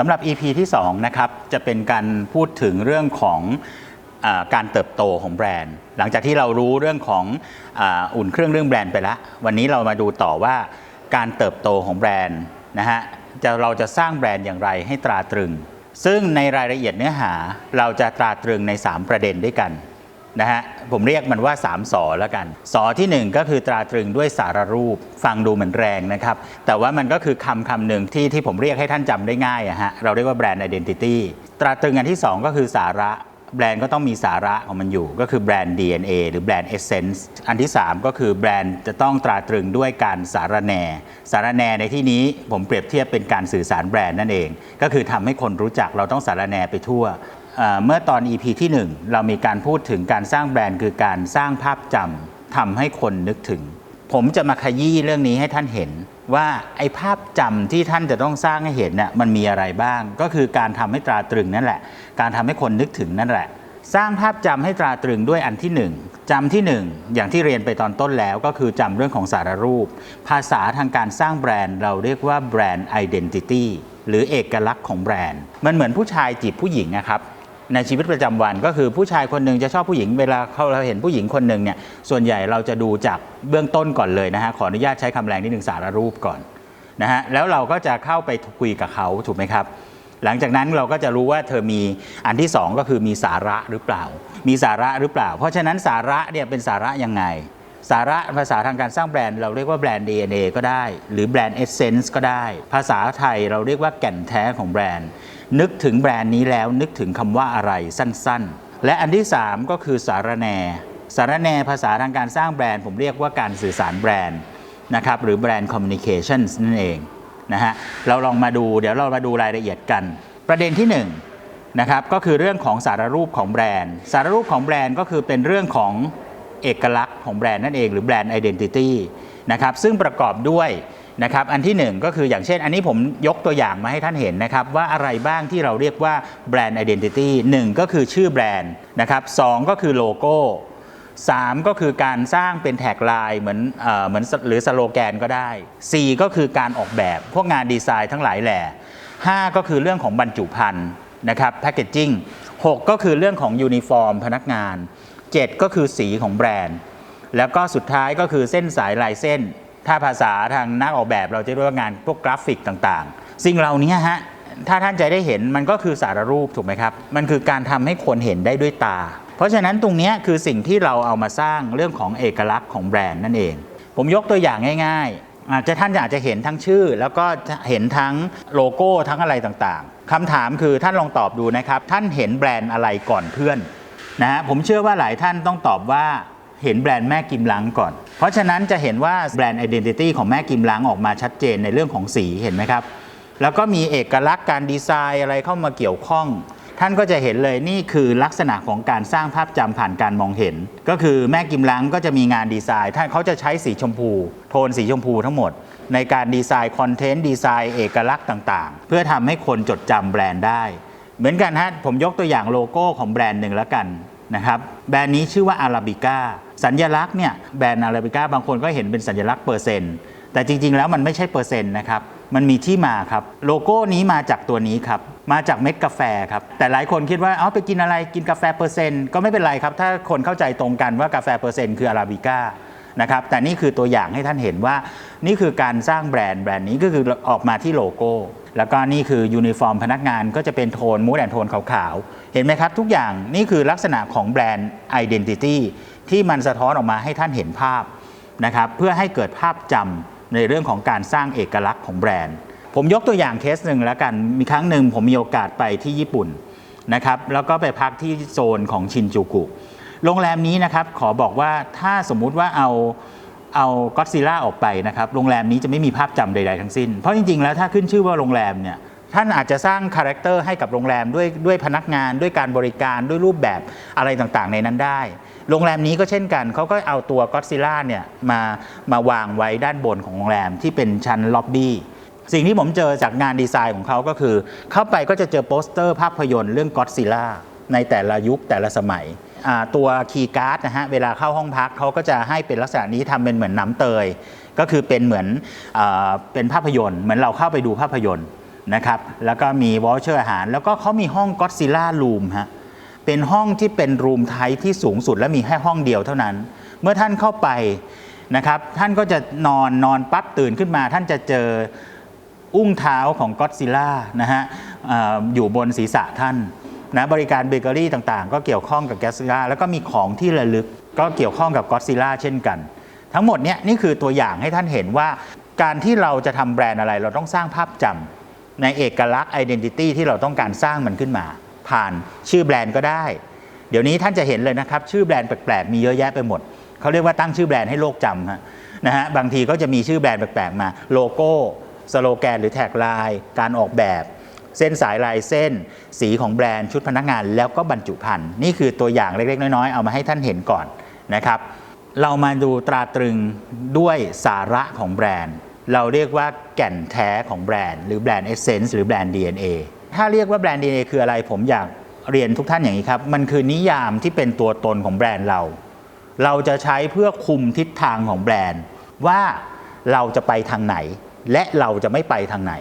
สำหรับ EP ที่2นะครับจะเป็นการพูดถึงเรื่องของ การเติบโตของแบรนด์ หลังจากที่เรารู้เรื่องของอ,อุ่นเครื่องเรื่องแบรนด์ไปแล้ว วันนี้เรามาดูต่อว่าการเติบโตของแบรนด์นะฮะจะเราจะสร้างแบรนด์อย่างไรให้ตราตรึง ซึ่งในรายละเอียดเนื้อหาเราจะตราตรึงใน 3 ประเด็นด้วยกันนะฮะผมเรียกมันว่า 3สอแล้วกันสอทีหนึ่1 ก็คือตราตรึงด้วยสารรูป ฟังดูเหมือนแรงนะครับ แต่ว่ามันก็คือคำคำหนึ่งที่ที่ผมเรียกให้ท่านจำได้ง่ายอะฮะเราเรียกว่าแบรนด์ identity ตราตรึงอันที่ 2 ก็คือสาระ แบรนด์ก็ต้องมีสาระของมันอยู่ ก็คือแบรนด์ DNA หรือแบรนด์ Essence อันที่ 3 ก็คือแบรนด์จะต้องตราตรึงด้วยการสารแน สารแนในที่นี้ผมเปรียบเทียบเป็นการสื่อสารแบรนด์นั่นเอง ก็คือทำให้คนรู้จักเราต้องสารแนไปทั่ว เมื่อตอน EP ที่ 1 เรามีการพูดถึงการสร้างแบรนด์คือการสร้างภาพจำทำให้คนนึกถึง ผมจะมาขยี้เรื่องนี้ให้ท่านเห็นว่าไอ้ภาพจำที่ท่านจะต้องสร้างให้เห็นน่ะมันมีอะไรบ้าง ก็คือการทำให้ตราตรึงนั่นแหละ การทำให้คนนึกถึงนั่นแหละ สร้างภาพจำให้ตราตรึงด้วยอันที่หนึ่งจำที่หนึ่งอย่างที่เรียนไปตอนต้นแล้วก็คือจำเรื่องของสารรูป ภาษาทางการสร้างแบรนด์ เราเรียกว่าแบรนด์ identity หรือเอกลักษณ์ของแบรนด์ มันเหมือนผู้ชายจีบผู้หญิงนะครับในชีวิตประจำวันก็คือผู้ชายคนหนึ่งจะชอบผู้หญิงเวลาเขาเราเห็นผู้หญิงคนหนึ่งเนี่ยส่วนใหญ่เราจะดูจากเบื้องต้นก่อนเลยนะฮะขออนุญาตใช้คำแรงนิดหนึ่งสารรูปก่อนนะฮะแล้วเราก็จะเข้าไปคุยกับเขาถูกไหมครับ หลังจากนั้นเราก็จะรู้ว่าเธอมีอันที่สองก็คือมีสาระหรือเปล่า มีสาระหรือเปล่า เพราะฉะนั้นสาระเนี่ยเป็นสาระยังไง สาระภาษาทางการสร้างแบรนด์เราเรียกว่าแบรนด์ DNA ก็ได้ หรือแบรนด์ Essence ก็ได้ ภาษาไทยเราเรียกว่าแก่นแท้ของแบรนด์ นึกถึงแบรนด์นี้แล้วนึกถึงคำว่าอะไรสั้นๆ และอันที่ 3 ก็คือสารแนสารแนภาษาทางการสร้างแบรนด์ ผมเรียกว่าการสื่อสารแบรนด์นะครับหรือแบรนด์ Communications นั่นเอง นะฮะเราลองมาดูเดี๋ยวเรามาดูรายละเอียดกัน ประเด็นที่1นะครับก็คือเรื่องของสารรูปของแบรนด์ สารรูปของแบรนด์ก็คือเป็นเรื่องของเอกลักษณ์ของแบรนด์นั่นเองหรือแบรนด์ identity นะครับซึ่งประกอบด้วยนะครับอันที่หนึ่งก็คืออย่างเช่น อันนี้ผมยกตัวอย่างมาให้ท่านเห็นนะครับ ว่าอะไรบ้างที่เราเรียกว่าแบรนด์ identity หนึ่งก็คือชื่อแบรนด์นะครับสองก็คือโลโก้ 3 ก็คือการสร้างเป็นแท็กไลน์เหมือนเหมือนหรือสโลแกนก็ได้ 4 ก็คือการออกแบบ พวกงานดีไซน์ทั้งหลายแหล่ 5 ก็คือเรื่องของบรรจุภัณฑ์นะครับแพคเกจจิ้ง6ก็คือเรื่องของยูนิฟอร์มพนักงาน 7 ก็คือสีของแบรนด์ แล้วก็สุดท้ายก็คือเส้นสายลายเส้น ถ้าภาษาทางนักออกแบบเราจะเรียกว่างานพวกกราฟิกต่างๆ สิ่งเหล่านี้ฮะถ้าท่านจะได้เห็นมันก็คือสารรูปถูกไหมครับ มันคือการทำให้คนเห็นได้ด้วยตา เพราะฉะนั้นตรงนี้คือสิ่งที่เราเอามาสร้างเรื่องของเอกลักษณ์ของแบรนด์นั่นเอง ผมยกตัวอย่างง่ายๆ อาจจะท่านอาจจะเห็นทั้งชื่อ แล้วก็เห็นทั้งโลโก้ทั้งอะไรต่างๆคำถามคือท่านลองตอบดูนะครับ ท่านเห็นแบรนด์อะไรก่อนเพื่อนนะฮะผมเชื่อว่าหลายท่านต้องตอบว่าเห็นแบรนด์แม่กิมลังก่อน เพราะฉะนั้นจะเห็นว่าแบรนด์ Identity ของแม่กิมลังออกมาชัดเจนในเรื่องของสีเห็นไหมครับ แล้วก็มีเอกลักษณ์การดีไซน์อะไรเข้ามาเกี่ยวข้อง ท่านก็จะเห็นเลยนี่คือลักษณะของการสร้างภาพจำผ่านการมองเห็น ก็คือแม่กิมลังก็จะมีงานดีไซน์ท่านเขาจะใช้สีชมพู โทนสีชมพูทั้งหมด ในการดีไซน์คอนเทนต์ดีไซน์เอกลักษณ์ต่างๆ เพื่อทำให้คนจดจำแบรนด์ได้ เหมือนกันฮะผมยกตัวอย่างโลโก้ของแบรนด์หนึ่งแล้วกันนะครับแบรนด์นี้ชื่อว่าอาราบิก้าสัญลักษณ์เนี่ยแบรนด์อาราบิก้าบางคนก็เห็นเป็นสัญลักษณ์เปอร์เซ็นต์แต่จริงๆแล้วมันไม่ใช่เปอร์เซ็นต์นะครับมันมีที่มาครับโลโก้นี้มาจากตัวนี้ครับ มาจากเม็ดกาแฟครับ แต่หลายคนคิดว่าเอาไปกินอะไรกินกาแฟเปอร์เซ็นต์ก็ไม่เป็นไรครับ ถ้าคนเข้าใจตรงกันว่ากาแฟเปอร์เซ็นต์คืออาราบิก้านะครับแต่นี่คือตัวอย่างให้ท่านเห็นว่า นี่คือการสร้างแบรนด์แบรนด์นี้ก็คือออกมาที่โลโก้ แล้วก็นี่คือยูนิฟอร์มพนักงานก็จะเป็นโทนมูดแอนโทนขาวๆ เห็นไหมครับ ทุกอย่างนี่คือลักษณะของแบรนด์ Identity ที่มันสะท้อนออกมาให้ท่านเห็นภาพนะครับเพื่อให้เกิดภาพจำในเรื่องของการสร้างเอกลักษณ์ของแบรนด์ ผมยกตัวอย่างเคสหนึ่งแล้วกัน มีครั้งหนึ่งผมมีโอกาสไปที่ญี่ปุ่นนะครับ แล้วก็ไปพักที่โซนของชินจูกุ โรงแรมนี้นะครับ ขอบอกว่าถ้าสมมุติว่าเอาเอาก็ซิล่าออกไปนะครับ โรงแรมนี้จะไม่มีภาพจำใด ๆ ทั้งสิ้น เพราะจริง ๆ แล้วถ้าขึ้นชื่อว่าโรงแรมเนี่ย ท่านอาจจะสร้างคาแรคเตอร์ให้กับโรงแรมด้วยด้วยพนักงาน ด้วยการบริการด้วยรูปแบบอะไรต่างๆ ในนั้นได้ โรงแรมนี้ก็เช่นกัน เขาก็เอาตัวก็ซิล่าเนี่ยมามาวางไว้ด้านบนของโรงแรมที่เป็นชั้นล็อบบี้ สิ่งที่ผมเจอจากงานดีไซน์ของเขาก็คือ เข้าไปก็จะเจอโปสเตอร์ภาพยนตร์เรื่องก็ d ซิล่าในแต่ละยุคแต่ละสมัยตัวคีย์การ์ดนะฮะเวลาเข้าห้องพักเขาก็จะให้เป็นลักษณะนี้ทำเป็นเหมือนน้ำเตย ก็คือเป็นเหมือนอเป็นภาพยนตร์ เหมือนเราเข้าไปดูภาพยนตร์นะครับแล้วก็มีวอลเชอร์อาหาร แล้วก็เขามีห้องก็ d ซิล่ารูมฮะเป็นห้องที่เป็นรูมไทป์ที่สูงสุดและมีแค่ห้องเดียวเท่านั้น เมื่อท่านเข้าไปนะครับท่านก็จะนอนนอนปั๊บตื่นขึ้นมา ท่านจะเจอ อุ้งเท้าของก็ d ซิล่านะฮะอยู่บนศีรษะท่านนะบริการเบเกอรี่ต่างๆ ก็เกี่ยวข้องกับก็ d ซิล่าแล้วก็มีของที่ระลึกก็เกี่ยวข้องกับก็ d ซิล่าเช่นกัน ทั้งหมดเนี้ยนี่คือตัวอย่างให้ท่านเห็นว่าการที่เราจะทำแบรนด์อะไรเราต้องสร้างภาพจำในเอกลักษณ์ identity ที่เราต้องการสร้างมันขึ้นมา ผ่านชื่อแบรนด์ก็ได้ เดี๋ยวนี้ท่านจะเห็นเลยนะครับ ชื่อแบรนด์แปลกๆมีเยอะแยะไปหมดเขาเรียกว่าตั้งชื่อแบรนด์ให้โลกจำฮะนะฮะบางทีก็จะมีชื่อแบรนด์แปลกๆมาโลโก้ สโลแกนหรือแท็กไลน์การออกแบบ เส้นสายลายเส้น สีของแบรนด์ชุดพนักงาน แล้วก็บรรจุภัณฑ์นี่คือตัวอย่างเล็กๆ น้อยๆ เอามาให้ท่านเห็นก่อนนะครับเรามาดูตราตรึงด้วยสาระของแบรนด์ เราเรียกว่าแก่นแท้ของแบรนด์ หรือแบรนด์เอเซนส์หรือแบรนด์ DNA ถ้าเรียกว่าแบรนด์ DNA คืออะไรผมอยากเรียนทุกท่านอย่างนี้ครับ มันคือนิยามที่เป็นตัวตนของแบรนด์เรา เราจะใช้เพื่อคุมทิศทางของแบรนด์ ว่าเราจะไปทางไหน และเราจะไม่ไปทางไหน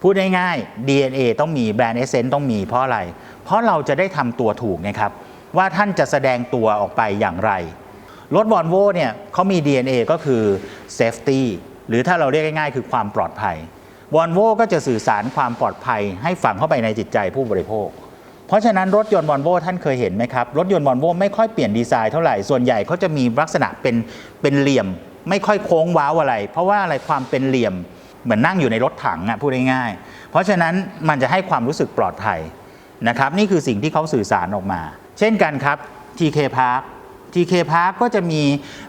พูดง่ายๆ DNA ต้องมีแบรนด์เอเซนต์ต้องมีเพราะอะไร เพราะเราจะได้ทำตัวถูกนะครับ ว่าท่านจะแสดงตัวออกไปอย่างไร รถวอลโวเนี่ยเขามี DNA ก็คือ safety หรือถ้าเราเรียกง่ายๆ คือความปลอดภัยวอลโวก็จะสื่อสารความปลอดภัย ให้ฝังเข้าไปในจิตใจผู้บริโภค เพราะฉะนั้นรถยนต์วอลโวท่านเคยเห็นไหมครับ รถยนต์วอลโวไม่ค่อยเปลี่ยนดีไซน์เท่าไหร่ ส่วนใหญ่เขาจะมีลักษณะเป็นเป็นเหลี่ยม ไม่ค่อยโค้งว้าวอะไร เพราะว่าอะไรความเป็นเหลี่ยมเหมือนนั่งอยู่ในรถถังอะพูดง่ายๆเพราะฉะนั้นมันจะให้ความรู้สึกปลอดภัยนะครับ นี่คือสิ่งที่เขาสื่อสารออกมา เช่นกันครับ TK Park TK Park ก็จะมี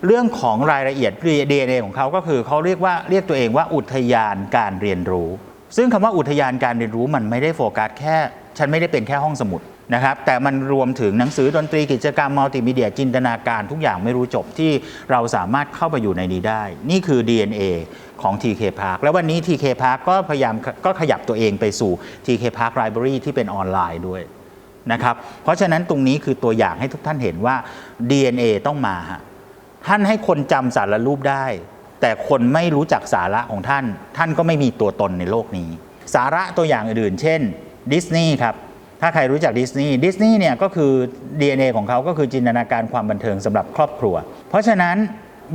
เรื่องของรายละเอียด DNA ของเขาก็คือเขาเรียกว่าเรียกตัวเองว่าอุทยานการเรียนรู้ ซึ่งคำว่าอุทยานการเรียนรู้มันไม่ได้โฟกัสแค่ ฉันไม่ได้เป็นแค่ห้องสมุด นะครับแต่มันรวมถึงหนังสือดนตรีกิจกรรมมัลติมีเดียจินตนาการทุกอย่างไม่รู้จบที่เราสามารถเข้าไปอยู่ในนี้ได้ นี่คือ DNA ของ TK Park แล้ววันนี้ TK Park ก็พยายามก็ขยับตัวเองไปสู่ TK Park Library ที่เป็นออนไลน์ด้วยนะครับเพราะฉะนั้นตรงนี้คือตัวอย่างให้ทุกท่านเห็นว่า DNA ต้องมาฮะท่านให้คนจำสารรูปได้ แต่คนไม่รู้จักสาระของท่าน ท่านก็ไม่มีตัวตนในโลกนี้ สาระตัวอย่างอื่น เช่นดิสนีย์ครับ ถ้าใครรู้จักดิสนีย์ดิสนีย์เนี่ยก็คือ DNA ของเขาก็คือจินตนาการความบันเทิงสำหรับครอบครัว เพราะฉะนั้น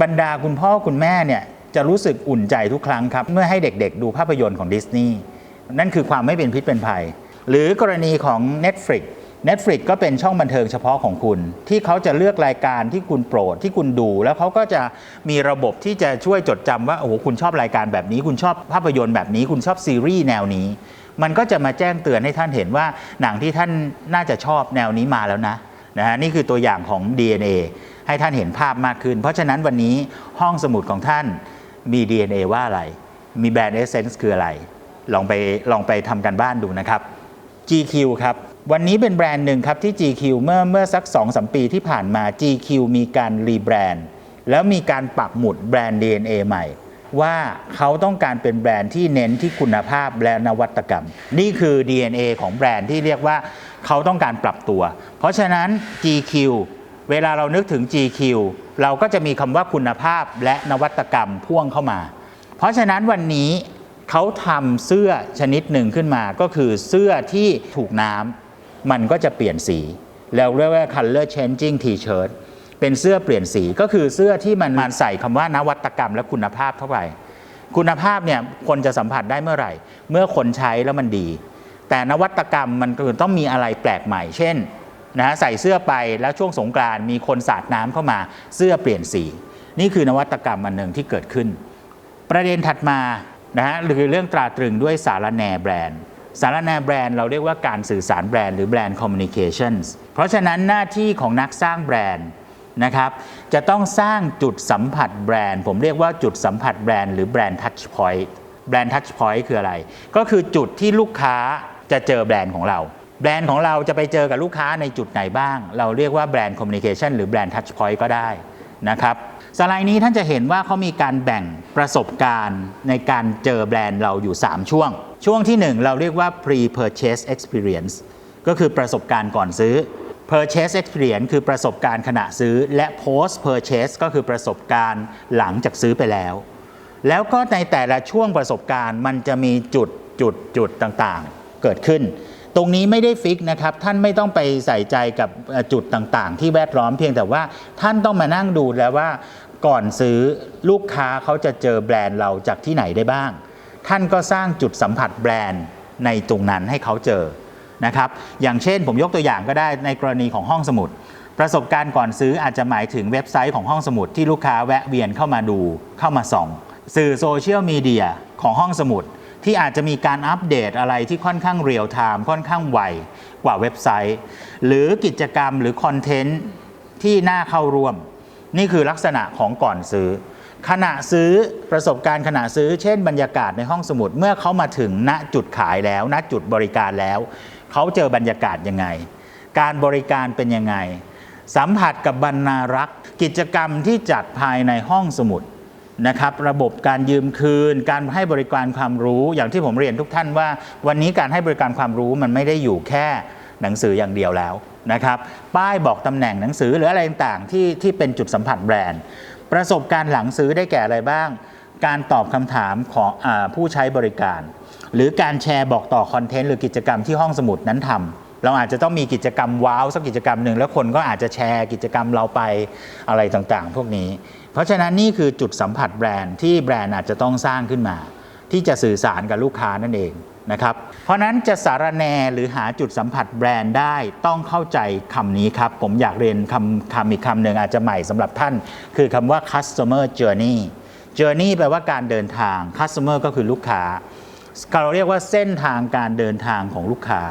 บรรดาคุณพ่อคุณแม่เนี่ยจะรู้สึกอุ่นใจทุกครั้งครับ เมื่อให้เด็กๆ ดูภาพยนตร์ของดิสนีย์นั่นคือความไม่เป็นพิษเป็นภัย หรือกรณีของ Netflix Netflix ก็เป็นช่องบันเทิงเฉพาะของคุณ ที่เขาจะเลือกรายการที่คุณโปรดที่คุณดู แล้วเขาก็จะมีระบบที่จะช่วยจดจำว่าโอ้โหคุณชอบรายการแบบนี้ คุณชอบภาพยนตร์แบบนี้ คุณชอบซีรีส์แนวนี้ มันก็จะมาแจ้งเตือนให้ท่านเห็นว่าหนังที่ท่านน่าจะชอบแนวนี้มาแล้วนะนะฮะนี่คือตัวอย่างของ DNA ให้ท่านเห็นภาพมากขึ้น เพราะฉะนั้นวันนี้ห้องสมุดของท่านมี DNA ว่าอะไร มีแบรนด์เอเซนส์คืออะไร ลองไปลองไปทำกันบ้านดูนะครับ GQ ครับ วันนี้เป็นแบรนด์หนึ่งครับที่ GQ เมื่อเมื่อสัก2-3ปีที่ผ่านมา GQ มีการรีแบรนด์แล้วมีการปักหมุดแบรนด์ DNA ใหม่ ว่าเขาต้องการเป็นแบรนด์ที่เน้นที่คุณภาพและนวัตกรรม นี่คือ DNA ของแบรนด์ที่เรียกว่าเขาต้องการปรับตัว เพราะฉะนั้น GQ เวลาเรานึกถึง GQ เราก็จะมีคำว่าคุณภาพและนวัตกรรมพ่วงเข้ามา เพราะฉะนั้นวันนี้เขาทำเสื้อชนิดหนึ่งขึ้นมา ก็คือเสื้อที่ถูกน้ำมันก็จะเปลี่ยนสี แล้วเรียกว่า color changing t-shirt เป็นเสื้อเปลี่ยนสีก็คือเสื้อที่มันมันใส่คำว่านวัตกรรมและคุณภาพเท่าไหร่คุณภาพเนี่ยคนจะสัมผัสได้เมื่อไหร่ เมื่อคนใช้แล้วมันดี แต่นวัตกรรมมันก็ต้องมีอะไรแปลกใหม่ เช่นนะฮะใส่เสื้อไปแล้วช่วงสงกรานมีคนสาดน้ำเข้ามาเสื้อเปลี่ยนสี นี่คือนวัตกรรมอันหนึ่งที่เกิดขึ้น ประเด็นถัดมานะฮะคือเรื่องตราตรึงด้วยสารแนแบรนด์ สารแนแบรนด์เราเรียกว่าการสื่อสารแบรนด์หรือแบรนด์คอมมิวนิเคชันส์เพราะฉะนั้นหน้าที่ของนักสร้างแบรนด์ นะครับ จะต้องสร้างจุดสัมผัสแบรนด์ ผมเรียกว่าจุดสัมผัสแบรนด์หรือแบรนด์ทัชพอยต์แบรนด์ทัชพอยต์คืออะไร ก็คือจุดที่ลูกค้าจะเจอแบรนด์ของเรา แบรนด์ของเราจะไปเจอกับลูกค้าในจุดไหนบ้าง เราเรียกว่าแบรนด์คอมมิวนิเคชันหรือแบรนด์ทัชพอยต์ก็ได้นะครับสไลด์นี้ท่านจะเห็นว่าเขามีการแบ่งประสบการณ์ในการเจอแบรนด์เราอยู่ 3 ช่วง ช่วงที่ 1 เราเรียกว่า pre-purchase experience ก็คือประสบการณ์ก่อนซื้อ purchase experience คือประสบการณ์ขณะซื้อ และ post purchase ก็คือประสบการณ์หลังจากซื้อไปแล้ว แล้วก็ในแต่ละช่วงประสบการณ์มันจะมีจุดจุดจุดต่างๆ เกิดขึ้น ตรงนี้ไม่ได้ฟิกนะครับ ท่านไม่ต้องไปใส่ใจกับจุดต่างๆ ที่แวดล้อมเพียงแต่ว่าท่านต้องมานั่งดูแล้วว่าก่อนซื้อลูกค้าเขาจะเจอแบรนด์เราจากที่ไหนได้บ้าง ท่านก็สร้างจุดสัมผัสแบรนด์ในตรงนั้นให้เขาเจอ นะครับอย่างเช่นผมยกตัวอย่างก็ได้ในกรณีของห้องสมุด ประสบการณ์ก่อนซื้ออาจจะหมายถึงเว็บไซต์ของห้องสมุดที่ลูกค้าแวะเวียนเข้ามาดูเข้ามาส่อง สื่อโซเชียลมีเดียของห้องสมุด ที่อาจจะมีการอัปเดตอะไรที่ค่อนข้างเรียลไทม์ค่อนข้างไวกว่าเว็บไซต์ หรือกิจกรรมหรือคอนเทนต์ที่น่าเข้าร่วม นี่คือลักษณะของก่อนซื้อขณะซื้อประสบการณ์ขณะซื้อ เช่นบรรยากาศในห้องสมุดเมื่อเขามาถึงณจุดขายแล้ว ณจุดบริการแล้ว เขาเจอบรรยากาศยังไง การบริการเป็นยังไง สัมผัสกับบรรณารักษ์ กิจกรรมที่จัดภายในห้องสมุดนะครับระบบการยืมคืน การให้บริการความรู้อย่างที่ผมเรียนทุกท่านว่า วันนี้การให้บริการความรู้มันไม่ได้อยู่แค่หนังสืออย่างเดียวแล้วนะครับป้ายบอกตำแหน่งหนังสือหรืออะไรต่างๆที่ที่เป็นจุดสัมผัสแบรนด์ ประสบการณ์หลังซื้อได้แก่อะไรบ้าง การตอบคำถามของอผู้ใช้บริการ หรือการแชร์บอกต่อคอนเทนต์หรือกิจกรรมที่ห้องสมุดนั้นทำเราอาจจะต้องมีกิจกรรมว้าวสักกิจกรรมหนึ่งแล้วคนก็อาจจะแชร์กิจกรรมเราไปอะไรต่างๆ พวกนี้ เพราะฉะนั้นนี่คือจุดสัมผัสแบรนด์ที่แบรนด์อาจจะต้องสร้างขึ้นมา ที่จะสื่อสารกับลูกค้านั่นเองนะครับ เพราะฉะนั้นจะสารแนหรือหาจุดสัมผัสแบรนด์ได้ต้องเข้าใจคำนี้ครับ ผมอยากเรียนคำคำอีกคำหนึ่งอาจจะใหม่สำหรับท่าน คือคำว่า customer journey journey แปลว่าการเดินทาง customer ก็คือลูกค้า เราเรียกว่าเส้นทางการเดินทางของลูกค้า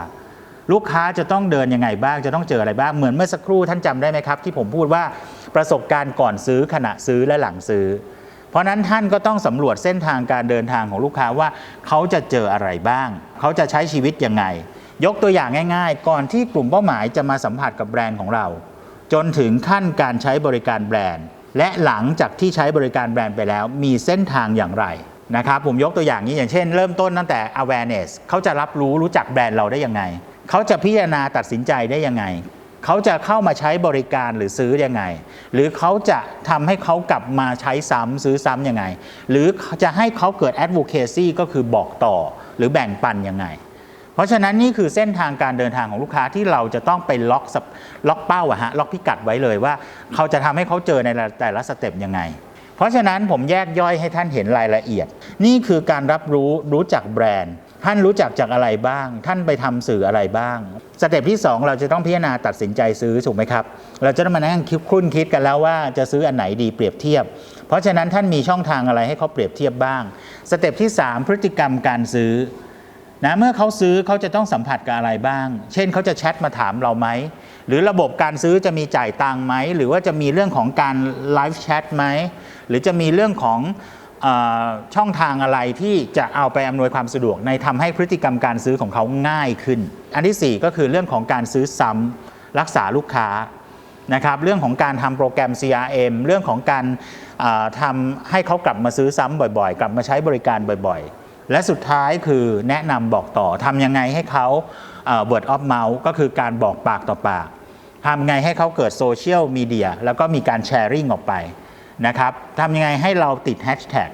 ลูกค้าจะต้องเดินยังไงบ้างจะต้องเจออะไรบ้างเหมือนเมื่อสักครู่ท่านจำได้ไหมครับ ที่ผมพูดว่าประสบการณ์ก่อนซื้อขณะซื้อและหลังซื้อ เพราะฉะนั้นท่านก็ต้องสำรวจเส้นทางการเดินทางของลูกค้าว่าเขาจะเจออะไรบ้าง เขาจะใช้ชีวิตยังไง ยกตัวอย่างง่าย ๆ ก่อนที่กลุ่มเป้าหมายจะมาสัมผัสกับแบรนด์ของเรา จนถึงขั้นการใช้บริการแบรนด์ และหลังจากที่ใช้บริการแบรนด์ไปแล้ว มีเส้นทางอย่างไร นะครับผมยกตัวอย่างนี้อย่างเช่นเริ่มต้นตั้งแต่ awareness เขาจะรับรู้รู้จักแบรนด์เราได้ยังไง เขาจะพิจารณาตัดสินใจได้ยังไง เขาจะเข้ามาใช้บริการหรือซื้อยังไง หรือเขาจะทำให้เขากลับมาใช้ซ้ำซื้อซ้ำยังไง หรือจะให้เขาเกิด advocacy ก็คือบอกต่อหรือแบ่งปันยังไง เพราะฉะนั้นนี่คือเส้นทางการเดินทางของลูกค้าที่เราจะต้องไปล็อกล็อกเป้าอะฮะล็อกพิกัดไว้เลยว่า เขาจะทำให้เขาเจอในแต่ละสเต็ปยังไง เพราะฉะนั้นผมแยกย่อยให้ท่านเห็นรายละเอียด นี่คือการรับรู้รู้จักแบรนด์ ท่านรู้จักจากอะไรบ้าง ท่านไปทำสื่ออะไรบ้าง สเต็ปที่ 2 เราจะต้องพิจารณาตัดสินใจซื้อถูกไหมครับ เราจะต้องมานั่งคิดครุ่นคิดกันแล้วว่าจะซื้ออันไหนดีเปรียบเทียบ เพราะฉะนั้นท่านมีช่องทางอะไรให้เขาเปรียบเทียบบ้าง สเต็ปที่ 3 พฤติกรรมการซื้อนะเมื่อเขาซื้อเขาจะต้องสัมผัสกับอะไรบ้าง เช่นเขาจะแชทมาถามเราไหม หรือระบบการซื้อจะมีจ่ายตังไหม หรือว่าจะมีเรื่องของการไลฟ์แชทไหม หรือจะมีเรื่องของอช่องทางอะไรที่จะเอาไปอำนวยความสะดวกในทำให้พฤติกรรมการซื้อของเขาง่ายขึ้น อันที่ 4 ก็คือเรื่องของการซื้อซ้ำรักษาลูกค้านะครับเรื่องของการทำโปรแกรม CRM เรื่องของการทำให้เขากลับมาซื้อซ้ำบ่อยๆ กลับมาใช้บริการบ่อยๆ และสุดท้ายคือแนะนำบอกต่อทำยังไงให้เขา word of mouth ก็คือการบอกปากต่อปาก ทำไงให้เขาเกิดโซเชียลมีเดียแล้วก็มีการแชร์ริ่งออกไปนะครับทำยังไงให้เราติดแฮชแท็ก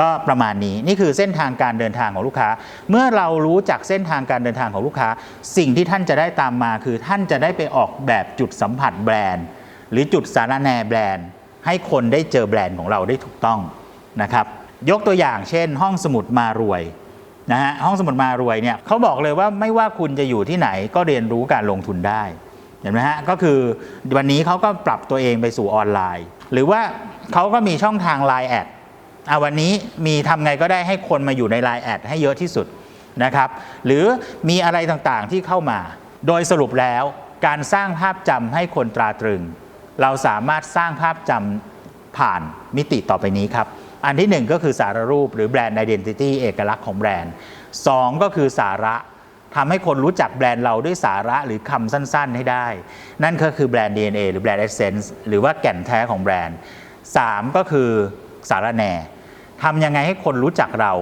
ก็ประมาณนี้นี่คือเส้นทางการเดินทางของลูกค้า เมื่อเรารู้จักเส้นทางการเดินทางของลูกค้า สิ่งที่ท่านจะได้ตามมาคือท่านจะได้ไปออกแบบจุดสัมผัสแบรนด์ หรือจุดสารแนแบรนด์ ให้คนได้เจอแบรนด์ของเราได้ถูกต้องนะครับยกตัวอย่างเช่น ห้องสมุดมารวยนะฮะห้องสมุดมารวยเนี่ยเขาบอกเลยว่าไม่ว่าคุณจะอยู่ที่ไหนก็เรียนรู้การลงทุนได้ เห็นไหมฮะก็คือวันนี้เขาก็ปรับตัวเองไปสู่ออนไลน์ หรือว่าเขาก็มีช่องทาง Line แอดอะวันนี้มีทำไงก็ได้ให้คนมาอยู่ใน Line แอดให้เยอะที่สุดนะครับ หรือมีอะไรต่างๆที่เข้ามา โดยสรุปแล้วการสร้างภาพจำให้คนตราตรึง เราสามารถสร้างภาพจำผ่านมิติต่อไปนี้ครับ อันที่หนึ่งก็คือสารรูปหรือแบรนด์ identity เอกลักษณ์ของแบรนด์สองก็คือสาระ ทำให้คนรู้จักแบรนด์เราด้วยสาระหรือคำสั้นๆให้ได้ นั่นก็คือแบรนด์ DNA หรือแบรนด์ Essence หรือว่าแก่นแท้ของแบรนด์ 3 ก็คือสารแน่ทำยังไงให้คนรู้จักเรา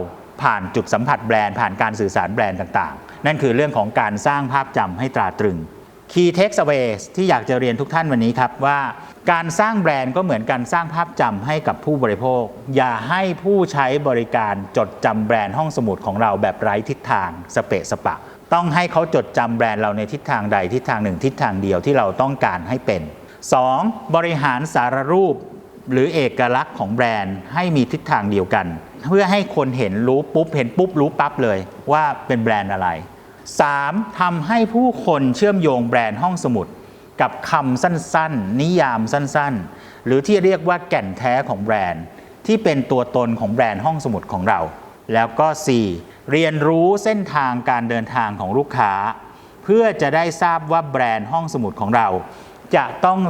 ผ่านจุดสัมผัสแบรนด์ผ่านการสื่อสารแบรนด์ต่างๆ นั่นคือเรื่องของการสร้างภาพจำให้ตราตรึง Key Takeaways ที่อยากจะเรียนทุกท่านวันนี้ครับว่า การสร้างแบรนด์ก็เหมือนการสร้างภาพจำให้กับผู้บริโภค อย่าให้ผู้ใช้บริการจดจำแบรนด์ห้องสมุดของเราแบบไร้ทิศทางสเปะสปะ ต้องให้เขาจดจำแบรนด์เราในทิศทางใดทิศทางหนึ่งทิศทางเดียวที่เราต้องการให้เป็น 2. บริหารสารรูปหรือเอกลักษณ์ของแบรนด์ให้มีทิศทางเดียวกัน เพื่อให้คนเห็นรู้ปุ๊บเห็นปุ๊บรู้ปั๊บเลยว่าเป็นแบรนด์อะไร 3. ทำให้ผู้คนเชื่อมโยงแบรนด์ห้องสมุด กับคำสั้นๆ นิยามสั้นๆ หรือที่เรียกว่าแก่นแท้ของแบรนด์ ที่เป็นตัวตนของแบรนด์ห้องสมุดของเรา แล้วก็ 4. เรียนรู้เส้นทางการเดินทางของลูกค้า เพื่อจะได้ทราบว่าแบรนด์ห้องสมุดของเรา จะต้อง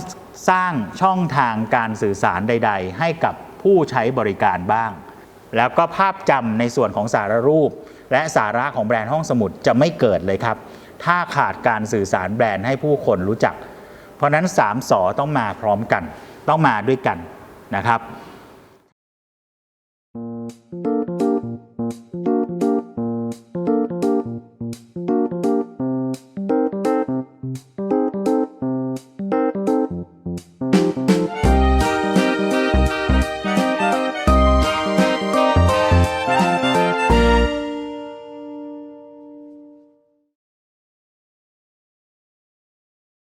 สร้างช่องทางการสื่อสารใด ๆ ให้กับผู้ใช้บริการบ้าง แล้วก็ภาพจำในส่วนของสารรูป และสาระของแบรนด์ห้องสมุดจะไม่เกิดเลยครับ ถ้าขาดการสื่อสารแบรนด์ให้ผู้คนรู้จัก เพราะนั้น3สอต้องมาพร้อมกัน ต้องมาด้วยกันนะครับ